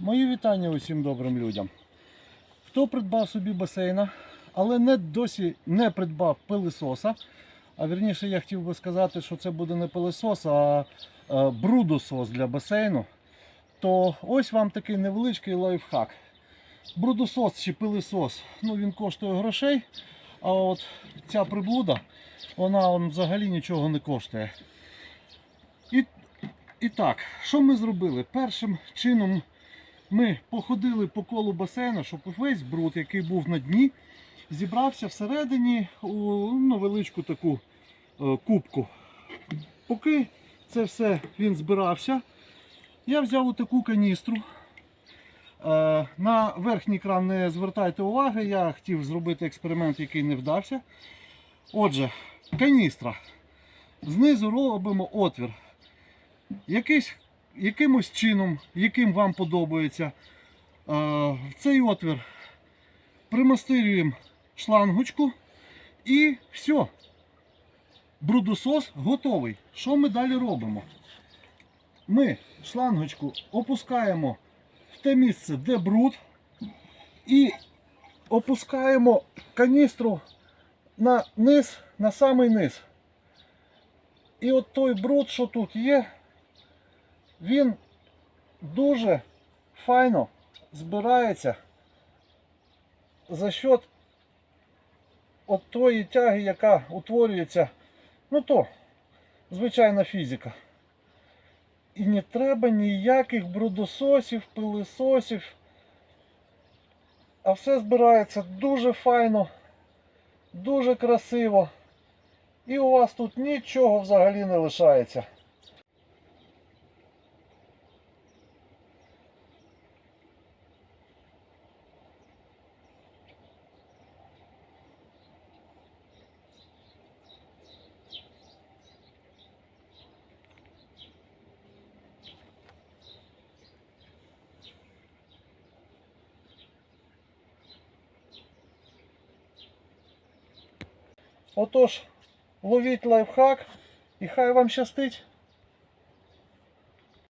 Мої вітання усім добрим людям. Хто придбав собі басейна, але не досі не придбав пилисоса, а вірніше я хотів би сказати, що це буде не пилисос, а е, брудосос для басейну, то ось вам такий невеличкий лайфхак. Брудосос чи пилисос, ну він коштує грошей, а от ця приблуда, вона он, взагалі нічого не коштує. І, і так, що ми зробили? Першим чином ми походили по колу басейну, щоб весь бруд, який був на дні, зібрався всередині у невеличку таку е, кубку. Поки це все він збирався, я взяв таку каністру. Е, На верхній кран не звертайте уваги, я хотів зробити експеримент, який не вдався. Отже, каністра. Знизу робимо отвір. Якийсь, якимось чином, яким вам подобається, е, в цей отвір примастирюємо шлангочку і все. Брудосос готовий. Що ми далі робимо? Ми шлангочку опускаємо в те місце, де бруд, і опускаємо каністру на низ, на самий низ. І от той бруд, що тут є, він дуже файно збирається за счет от тої тяги, яка утворюється, ну то, звичайна фізика. І не треба ніяких брудососів, пилисосів. А все збирається дуже файно, дуже красиво. І у вас тут нічого взагалі не лишається. Отож, ловіть лайфхак і хай вам щастить.